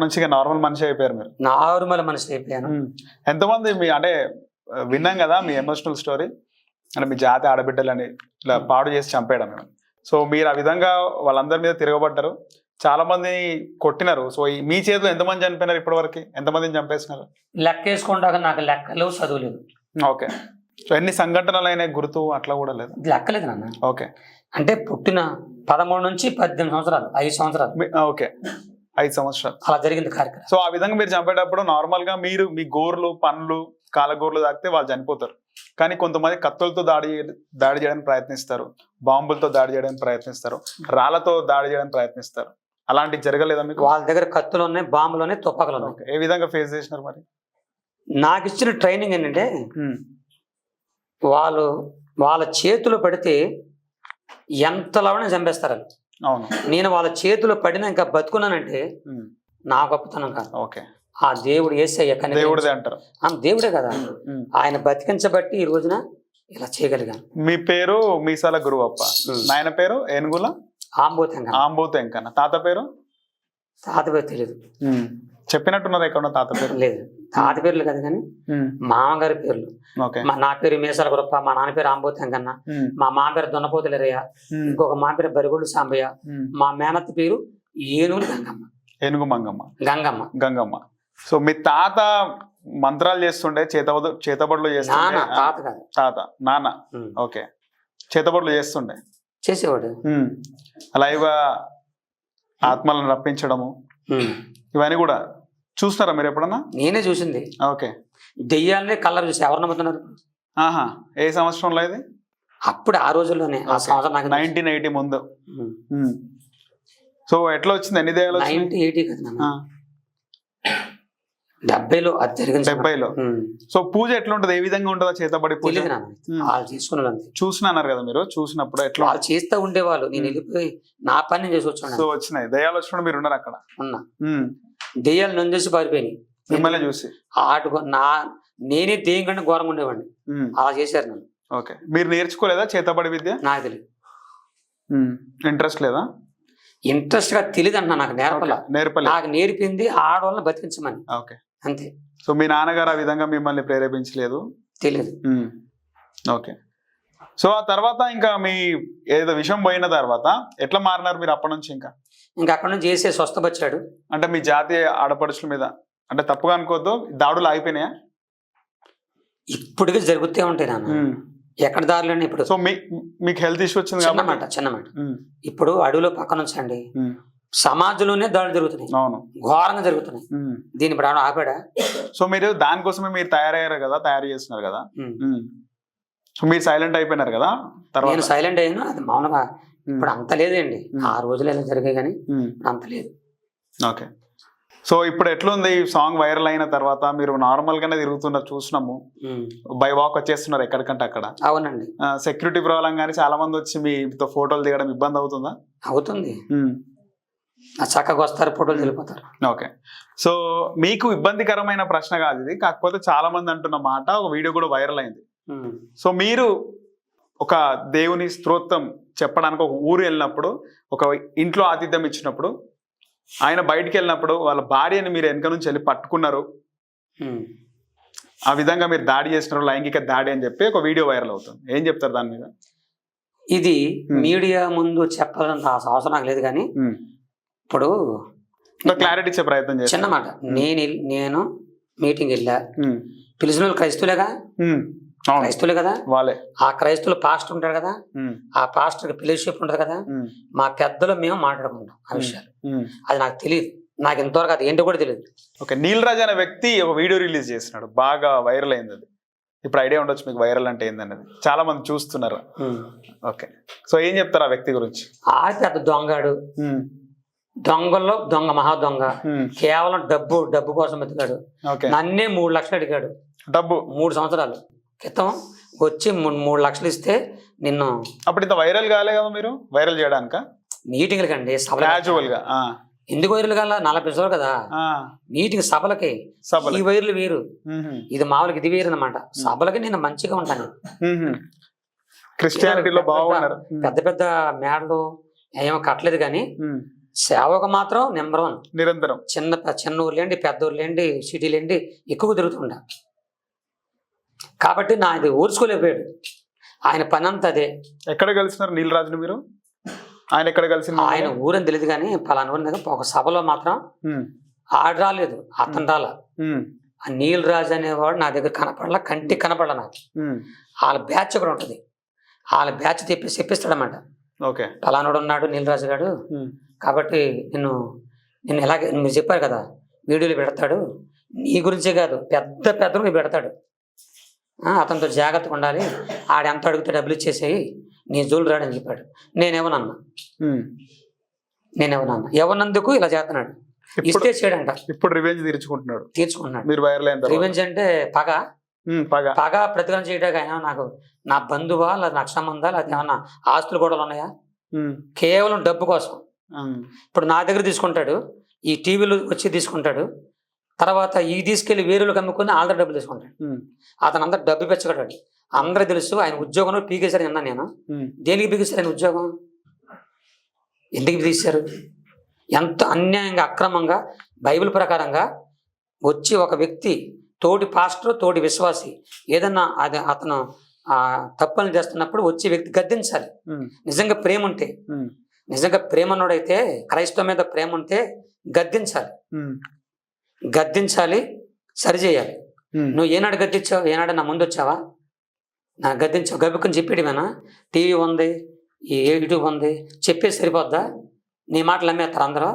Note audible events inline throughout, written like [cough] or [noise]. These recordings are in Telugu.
మంచిగా నార్మల్ మనిషి అయిపోయారు మీరు? నార్మల్ మనిషి అయిపోయాను. ఎంతమంది మీ అంటే విన్నాం కదా మీ ఎమోషనల్ స్టోరీ అంటే మీ జాతి ఆడబిడ్డలని ఇలా పాడు చేసి చంపేయడం. సో మీరు ఆ విధంగా వాళ్ళందరి మీద తిరగబడ్డారు. చాలా మంది కొట్టినారు. సో ఈ- మీ చేతిలో ఎంతమంది చనిపోయినారు ఇప్పటివరకు? ఎంతమందిని చంపేసినారు? లెక్క వేసుకుంటాక నాకు లెక్కలు చదువులేదు. ఓకే. సో ఎన్ని సంఘటనలు అయినా గుర్తు? అట్లా కూడా లేదు? లెక్కలేదు నాన్న. ఓకే. అంటే పుట్టిన పదమూడు నుంచి పద్దెనిమిది సంవత్సరాలు ఐదు సంవత్సరాలు. ఓకే. ఐదు సంవత్సరాలు. అలా జరిగింది కార్యక్రమం. సో ఆ విధంగా మీరు చంపేటప్పుడు నార్మల్గా మీరు మీ గోర్లు పండ్లు కాలగోర్లు తాకితే వాళ్ళు చనిపోతారు. కానీ కొంతమంది కత్తులతో దాడి దాడి చేయడానికి ప్రయత్నిస్తారు. బాంబులతో దాడి చేయడానికి ప్రయత్నిస్తారు. రాళ్ళతో దాడి చేయడానికి ప్రయత్నిస్తారు. అలాంటివి జరగలేదా మీకు? వాళ్ళ దగ్గర కత్తులు ఉన్నాయి బాంబులు ఉన్నాయి తుపాకులు ఉన్నాయి. ఏ విధంగా ఫేస్ చేసినారు మరి? నాకు ఇచ్చిన ట్రైనింగ్ ఏంటంటే వాళ్ళు వాళ్ళ చేతులు పడితే ఎంతలోనే చంపేస్తారు. వాళ్ళు. అవును. నేను వాళ్ళ చేతులు పడినా ఇంకా బతుకున్నానంటే. నా గొప్పతనం కాదు. ఓకే. ఆ దేవుడు ఏసయ్య దేవుడిదే అంటారు. దేవుడే కదా. ఆయన బతికించబట్టి ఈ రోజున ఇలా చేయగలిగాను. మీ పేరు మీసాల గురువప్ప. నాయన పేరు ఏనుగుల? ఆంబోతంగా ఆంబోత ఎంకన్న తాత పేరు? తాత పేరు తెలియదు. చెప్పినట్టున్నారు ఎక్కడ తాత పేరు? లేదు. తాత పేర్లు కదా కానీ. మామగారి పేర్లు. మా నా పేరు మీసాల గురప్ప మా నాన్న పేరు ఆంబోతంగన్న ఉమ్. మా మామ పేరు దొన్నపోతులరయ్య. ఇంకొక మా పేరు బరిగొడ్డు సాంబయ్య. మా మేనత్త పేరు ఏనుగులు గంగమ్మ. ఏనుగు మంగమ్మ. గంగమ్మ. గంగమ్మ. సో మీ తాత మంత్రాలు చేస్తుండే చేతబడు చేతబడులు చేస్తుండే? తాత కాదు. తాత నాన్న. ఓకే. చేతబడులు చేస్తుండే? చేసేవాడు. ఉమ్. లైవ్ ఆత్మలను రప్పించడము. ఇవన్నీ కూడా చూస్తారా మీరు ఎప్పుడన్నా? నేనే చూసింది. ఓకే. దెయ్యాలనే కలర్ చూసి. ఎవరు నమ్ముతున్నారు? ఆహా. ఏ సంవత్సరంలో ఇది? అప్పుడు ఆ రోజుల్లోనే. ఆ నాకు నైన్టీన్ ఎయిటీ ముందు. ఉమ్. సో ఎట్లా వచ్చింది? ఎన్ని వచ్చినాయి? నైన్టీ ఎయిటీ కదా నాన్న. ఆ, డెబ్బైలో అది జరిగింది. డెబ్బైలో. ఉమ్. సో పూజ ఎట్లా ఉంటుంది ఏ విధంగా ఉంటుందా చేతబడి పూజ? తెలియదు నాన్న. ఉమ్. వాళ్ళు చేసుకున్నారు అంతే. చూసినారు కదా మీరు? చూసినప్పుడు ఎట్లా? వాళ్ళు చేస్తూ ఉండేవాళ్ళు. నేను. వెళ్ళిపోయి నా పని నేను చేసి వచ్చాను. సో వచ్చినాయి. దయాలు వచ్చినప్పుడు మీరు ఉన్నారు అక్కడ? ఉన్నా. ఉమ్. దెయ్యాలు నన్ను చూసి పారిపోయినాయి. మిమ్మల్ని చూసి. ఆటు నా నేనే దెయ్యం కంటే ఘోరంగా ఉండేవాడిని. అలా చేశారు నన్ను. ఓకే. మీరు నేర్చుకోలేదా చేతబడి విద్య? నాకు తెలియదు ఇంట్రెస్ట్ లేదా? ఇంట్రెస్ట్గా తెలియదు అన్న నాకు నేర్పల. ఓకే, నేర్పలేదు నాకు నేర్పింది ఆడవాళ్ళని బతికించమని. ఓకే. అంతే. సో మీ నాన్నగారు ఆ విధంగా మిమ్మల్ని ప్రేరేపించలేదు? తెలియదు. ఓకే. సో ఆ తర్వాత ఇంకా మీ ఏదో విషయం పోయిన తర్వాత ఎట్లా మారినారు మీరు అప్పటి నుంచి ఇంకా? ఇంకా అక్కడ నుంచి చేసే స్వస్థపరిచాడు. అంటే మీ జాతీయ ఆడపడుచుల మీద అంటే తప్పుగా అనుకోవద్దు దాడులు ఆగిపోయినాయా? ఇప్పటికీ జరుగుతూ ఉంటాయి నాన్న. ఎక్కడ దారిలోనే ఇప్పుడు సో మీకు హెల్త్ ఇష్యూ వచ్చింది చిన్న కాబట్టి? మాట చిన్న మాట. ఉమ్, ఇప్పుడు అడవిలో పక్కన ఉంచండి. సమాజంలోనే దాడులు జరుగుతున్నాయి. అవును. ఘోరంగా జరుగుతున్నాయి. దీని ఇప్పుడు ఆపాడా? సో మీరు దానికోసమే మీరు తయారయ్యారు కదా తయారు చేస్తున్నారు కదా. సో మీరు సైలెంట్ అయిపోయినారు కదా తర్వాత? నేను సైలెంట్ అయ్యాను అది మౌనంగా ఇప్పుడు అంత లేదండి. ఆ రోజులు ఎలా జరిగాయి కానీ అంత లేదు. ఓకే. సో ఇప్పుడు ఎట్లుంది ఈ సాంగ్ వైరల్ అయిన తర్వాత మీరు నార్మల్ గానే తిరుగుతున్నారు చూసినాము. బై వాక్ వచ్చేస్తున్నారు ఎక్కడికంటే అక్కడ. అవునండి. సెక్యూరిటీ ప్రాబ్లం కానీ చాలా మంది వచ్చి మీతో ఫోటోలు దిగడం ఇబ్బంది అవుతుందా? అవుతుంది. చక్కగా వస్తారు ఫోటోలు వెళ్ళిపోతారు ఓకే. సో మీకు ఇబ్బందికరమైన ప్రశ్న కాదు ఇది. కాకపోతే చాలా మంది అంటున్న మాట ఒక వీడియో కూడా వైరల్ అయింది. సో మీరు ఒక దేవుని స్తోత్రం చెప్పడానికి ఒక ఊరు వెళ్ళినప్పుడు ఒక ఇంట్లో ఆతిథ్యం ఇచ్చినప్పుడు ఆయన బయటికి వెళ్ళినప్పుడు వాళ్ళ భార్యని మీరు వెనక నుంచి వెళ్ళి పట్టుకున్నారు. ఆ విధంగా మీరు దాడి చేసినారు లైంగిక దాడి అని చెప్పి ఒక వీడియో వైరల్ అవుతుంది. ఏం చెప్తారు దాని మీద? ఇది. మీడియా ముందు చెప్పాలంత అవసరం నాకు లేదు కానీ. ఇప్పుడు క్లారిటీ ఇచ్చే ప్రయత్నం చేస్తాను చిన్న మాట. నేను నేను మీటింగ్ వెళ్ళా. పిలిచిన వాళ్ళు క్రైస్తువులేగా? క్రైస్తువులే కదా? వాళ్ళే. ఆ క్రైస్తువులు పాస్టర్ ఉంటాడు కదా. ఆ పాస్టర్ ఫెలోషిప్ ఉంటుంది కదా. మా పెద్దలు మేము మాట్లాడుకుంటాం ఆ. విషయాలు. అది నాకు తెలియదు నాకు ఇంతవరకు అది ఏంటో కూడా తెలియదు ఓకే నీల్ రాజ్ అనే వ్యక్తి ఒక వీడియో రిలీజ్ చేసినాడు బాగా వైరల్ అయింది అది. ఇప్పుడు ఐడియా ఉండొచ్చు మీకు వైరల్ అంటే ఏందన్నది చాలా మంది చూస్తున్నారు ఓకే. సో ఏం చెప్తారు ఆ వ్యక్తి గురించి? ఆ పెద్ద దొంగాడు. దొంగల్లో దొంగ మహా దొంగ. కేవలం డబ్బు డబ్బు కోసం ఎత్తుకాడు ఓకే. నన్నే మూడు లక్షలు అడిగాడు. డబ్బు. మూడు సంవత్సరాలు. క్రితం వచ్చి మూడు లక్షలు ఇస్తే నిన్ను అప్పుడు ఇంత వైరల్ కాలే కదా మీరు? వైరల్ చేయడానిక? మీటింగ్లకి అండి క్యాజువల్గా ఆ. ఎందుకు వైర్లు కల్లా నలభై రోజులు కదా. మీటింగ్ సభలకి. సభలు ఈ వైర్లు వేరు. ఇది మామూలుగా ఇది వేరు అనమాట సభలకి నేను మంచిగా ఉంటాను. క్రిస్టియానిటీలో పెద్ద- బాగున్నారు. పెద్ద పెద్ద మేడలు ఏమో కట్టలేదు కానీ. సేవకు మాత్రం నెంబర్ వన్. నిరంతరం. చిన్న చిన్న ఊర్లేండి పెద్ద ఊర్లేండి సిటీలేండి ఎక్కువ తిరుగుతుండా కాబట్టి నా ఇది ఊర్చుకోలేకపోయాడు. ఆయన పని అంతా అదే ఎక్కడ కలిసినారు నీలరాజుని మీరు? ఆయన ఎక్కడ కలిసిన ఆయన ఊరని తెలియదు కానీ పలానా ఊరిని దగ్గర ఒక సభలో మాత్రం ఆడ రాలేదు అతను రాల. ఆ నీల్ రాజు అనేవాడు నా దగ్గర కనపడలా కంటికి కనపడలా నాకు. వాళ్ళ బ్యాచ్ కూడా ఉంటుంది. వాళ్ళ బ్యాచ్ తెప్పి చెప్పిస్తాడన్నమాట. ఓకే. పలానాడు ఉన్నాడు నీలరాజు గారు కాబట్టి నిన్ను నిన్ను ఎలాగే మీరు చెప్పారు కదా వీడియోలు పెడతాడు. నీ గురించే కాదు పెద్ద పెద్దలు పెడతాడు. అతనితో జాగ్రత్తగా ఉండాలి. ఆడ ఎంత అడిగితే డబ్బులు ఇచ్చేసేయి. నీ జోలు రాడని చెప్పాడు. నేనేమనన్నా నేనేమనన్నా ఎవరినందుకు ఇలా చేస్తున్నాడు? ఇస్తే చేయడంట ఇప్పుడు రివెంజ్ తీర్చుకుంటున్నాడు. తీర్చుకున్నాడు మీరు వైరల్ అయిన తర్వాత. రివెంజ్ అంటే పగ. పగ. పగ ప్రతిఫలం చేయడానికి ఆయన నాకు నా బంధువా లేదా నాకు సంబంధాలు అది ఏమన్నా ఆస్తులు కూడా ఉన్నాయా? కేవలం డబ్బు కోసం. ఇప్పుడు నా దగ్గర తీసుకుంటాడు. ఈ టీవీలు వచ్చి తీసుకుంటాడు. తర్వాత ఈ తీసుకెళ్ళి వేరులకు అమ్ముకుని ఆల్రెడీ డబ్బులు తీసుకుంటాడు. అతను అందరు డబ్బు పెంచగలడు అందరూ తెలుసు ఆయన ఉద్యోగంలో పీకేశారు అన్నా నేను. దేనికి పీకేశారు ఆయన ఉద్యోగం? ఎందుకు తీశారు ఎంత అన్యాయంగా అక్రమంగా బైబిల్ ప్రకారంగా వచ్చి ఒక వ్యక్తి తోటి పాస్టర్ తోటి విశ్వాసి ఏదన్నా అది అతను ఆ తప్పులు చేస్తున్నప్పుడు వచ్చే వ్యక్తి గద్దించాలి. నిజంగా ప్రేమ ఉంటే నిజంగా ప్రేమనుడైతే క్రైస్తవ మీద ప్రేమ ఉంటే గద్దించాలి. గద్దించాలి సరిచేయాలి నువ్వు ఏనాడు గద్దించావు ఏనాడు నా ముందు వచ్చావా? నా గద్దించావు గబుక్కుని చెప్పేయడమేనా టీవీ ఉంది ఈ యూట్యూబ్ ఉంది చెప్పేసి సరిపోద్దా? నీ మాటలు అమ్మేస్తారు అందరూ?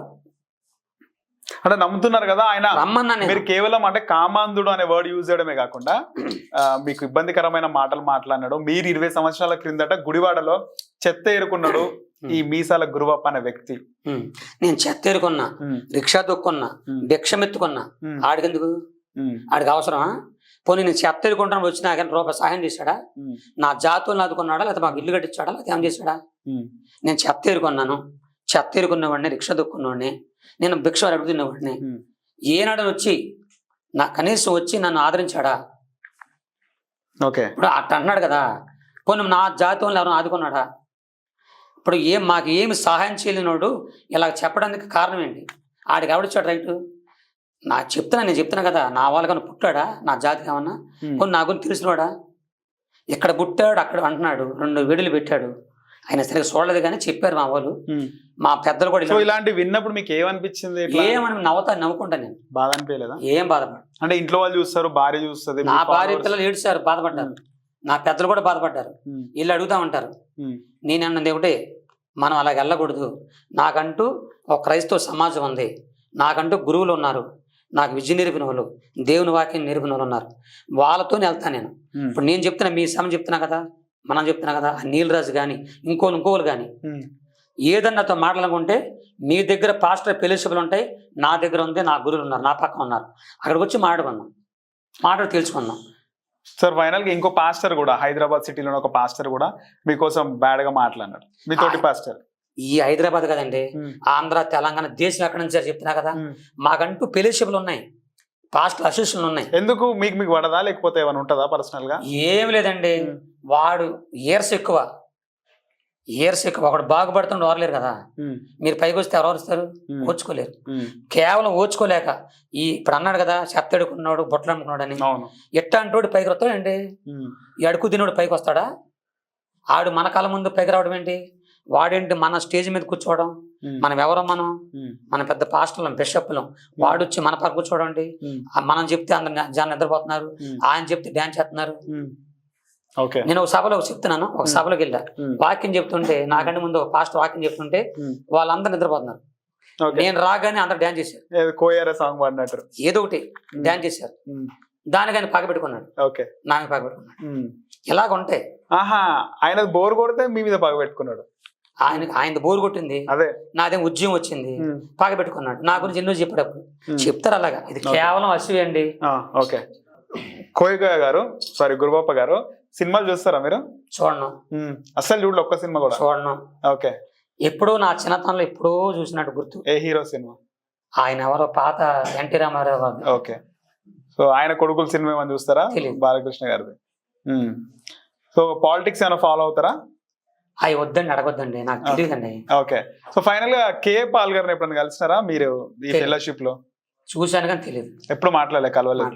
అంటే నమ్ముతున్నారు కదా ఆయన. మీరు కేవలం అంటే కామాంధుడు అనే వర్డ్ యూజ్ చేయడమే కాకుండా [clears throat] మీకు ఇబ్బందికరమైన మాటలు మాట్లాడినాడు. మీరు ఇరవై సంవత్సరాల క్రిందట గుడివాడలో చెత్త ఏరుకున్నాడు. ఈ మీసాల గురువప్ప అనే వ్యక్తి. నేను చెత్త ఎరుకున్నా ఉమ్, రిక్షా దొక్కున్నా భిక్షమెత్తుకున్నా ఆడికెందుకు? ఆడికి అవసరమా? పోనీ నేను చెత్త ఎరుకుంటాను వచ్చినా కానీ రూపాయి సహాయం చేశాడా? నా జాతులను ఆదుకున్నాడా లేకపోతే మాకు ఇల్లు కట్టించాడా? లేకపోతే ఏం చేశాడా? నేను చెత్త ఎరుకున్నాను చెత్త ఎరుకున్నవాడిని రిక్షా దొక్కున్నవాడిని నేను భిక్ష అడుగుతున్నవాడిని. ఏనాడు వచ్చి నా కనీసం వచ్చి నన్ను ఆదరించాడా? ఓకే. ఇప్పుడు అట్ట అన్నాడు కదా. పోనీ నా జాతి వాళ్ళు ఎవరైనా ఆదుకున్నాడా? ఇప్పుడు ఏం మాకు ఏమి సహాయం చేయలేనోడు ఇలా చెప్పడానికి కారణం ఏంటి? ఆడికి ఎవడిచ్చాడు రైటు? నాకు చెప్తున్నా నేను చెప్తున్నా కదా నా వాళ్ళకన్నా పుట్టాడా? నా జాతికి ఏమన్నా? ఉమ్, కొన్ని నా గురించి తెలిసినవాడా ఇక్కడ పుట్టాడు? అక్కడ అంటున్నాడు. రెండు వేడులు పెట్టాడు. ఆయన సరిగ్గా చూడలేదు కానీ చెప్పారు మా వాళ్ళు. మా పెద్దలు కూడా సో ఇలా ఇలాంటి విన్నప్పుడు మీకు ఏమనిపించింది? ఏమని నవ్వుతా నవ్వుకుంటా నేను. బాధ అనిపించలేదా? ఏం బాధపడ అంటే ఇంట్లో వాళ్ళు చూస్తారు భార్య చూస్తుంది నా భార్య పిల్లలు ఏడ్చారు బాధపడ్డారు. నా పెద్దలు కూడా బాధపడ్డారు. వీళ్ళు అడుగుతా ఉంటారు నేనన్నది ఒకటే మనం అలా వెళ్ళకూడదు. నాకంటూ ఒక క్రైస్తవ సమాజం ఉంది. నాకంటూ గురువులు ఉన్నారు. నాకు విద్య నేర్పిన వాళ్ళు దేవుని వాక్యం నేర్పిన వాళ్ళు ఉన్నారు. వాళ్ళతో వెళ్తాను నేను. ఇప్పుడు నేను చెప్తున్నా మీ సమ చెప్తున్నా కదా మనం చెప్తున్నా కదా నీలరాజు కానీ ఇంకోలు ఇంకోలు కానీ ఏదన్నాతో మాట్లాడుకుంటే మీ దగ్గర పాస్టర్ ఫెలోషిప్లు ఉంటాయి నా దగ్గర ఉంది నా గురువులు ఉన్నారు నా పక్కన ఉన్నారు. అక్కడికి వచ్చి మాట్లాడుకుందాం. మాట్లాడి తెలుసుకుందాం. సార్ ఫైనల్గా ఇంకో పాస్టర్ కూడా హైదరాబాద్ సిటీలో ఒక పాస్టర్ కూడా మీకోసం బ్యాడ్గా మాట్లాడినాడు. మీ తోటి ఆ- పాస్టర్ ఈ హైదరాబాద్ కదండి ఆంధ్ర తెలంగాణ దేశం ఎక్కడి నుంచి చెప్తున్నా కదా. మాకంటూ ఫెలోషిప్లు ఉన్నాయి పాస్టర్ అసోసియేషన్లు ఉన్నాయి. ఎందుకు? మీకు మీకు పడదా? లేకపోతే ఏమైనా ఉంటుందా పర్సనల్గా? ఏం లేదండి. వాడు ఇయర్స్ ఎక్కువ ఇయర్స్ ఎక్కువ ఒకడు బాగుపడుతుండే ఓరలేరు కదా. మీరు పైకి వస్తే ఎవరు వస్తారు ఉమ్, కేవలం ఓర్చుకోలేక ఈ ఇప్పుడు అన్నాడు కదా చెత్త ఎడుకున్నాడు బొట్టలు అమ్ముకున్నాడు అని ఎట్టాంటోడు పైకి వస్తాడండి ఈ అడుగు తినోడు పైకి వస్తాడా? ఆడు మన కళ్ళ ముందు పైకి రావడం ఏంటి? వాడేంటి మన స్టేజ్ మీద కూర్చోవడం? మనం ఎవరం మనం? మన పెద్ద పాస్టర్లం బిషప్లం వాడు వచ్చి మన పక్క కూర్చోడండి ఉమ్, మనం చెప్తే అందరు జనం నిద్రపోతున్నారు. ఆయన చెప్తే డ్యాన్స్ చేస్తున్నారు. నేను ఒక సభలో చెప్తున్నాను ఒక. సభలోకి వెళ్ళా. వాక్యం చెప్తుంటే నాకంటే ముందు ఒక పాస్టర్ వాక్యం చెప్తుంటే వాళ్ళందరూ నిద్రపోతున్నారు. నేను రాగానే అందరు డ్యాన్స్ చేశారు. కోయారా సాంగ్ పాడినట్టు. ఏదో ఒకటి ఉమ్, డ్యాన్స్ చేశారు. ఉమ్, దానికి ఆయన పగబెట్టుకున్నాడు ఓకే. నామే పగబెట్టుకున్నాడు ఉమ్. ఇలాగ ఉంటాయి ఆహా ఆయన బోర్ కొడితే మీ మీద పగ పెట్టుకున్నాడు. ఆయన ఆయన బోరు కొట్టింది. అదే. నాదేం ఉద్యమం వచ్చింది. ఉమ్, పగబెట్టుకున్నాడు నా గురించి ఎన్నో చెప్పేటప్పుడు. చెప్తారు అలాగా. ఇది. కేవలం అసూయ అండి ఓకే. కోయిక గారు సారీ గురుబాప గారు సినిమాలు చూస్తారా మీరు? చూడను. అస్సలు చూడలే ఒక్క సినిమా కూడా? చూడను. ఓకే. ఎప్పుడో నా చిన్నతనంలో ఎప్పుడో చూసినట్టు గుర్తు. ఏ హీరో సినిమా? ఆయన ఎవరో పాత ఎన్టీ రామారావు గారు. ఓకే. సో ఆయన కొడుకుల సినిమా ఏమైనా చూస్తారా. బాలకృష్ణ గారిది. సో పాలిటిక్స్ ఏమైనా ఫాలో అవుతారా? అవి వద్దండి అడగొద్దండి. నాకు తెలియదండి ఓకే. సో ఫైనల్గా కే పాల్ గారిని ఎప్పుడైనా కలిసినారా మీరు ఈ. ఫెలోషిప్లో? చూశాను కానీ తెలియదు ఎప్పుడు మాట్లాడలే కలవలేదు.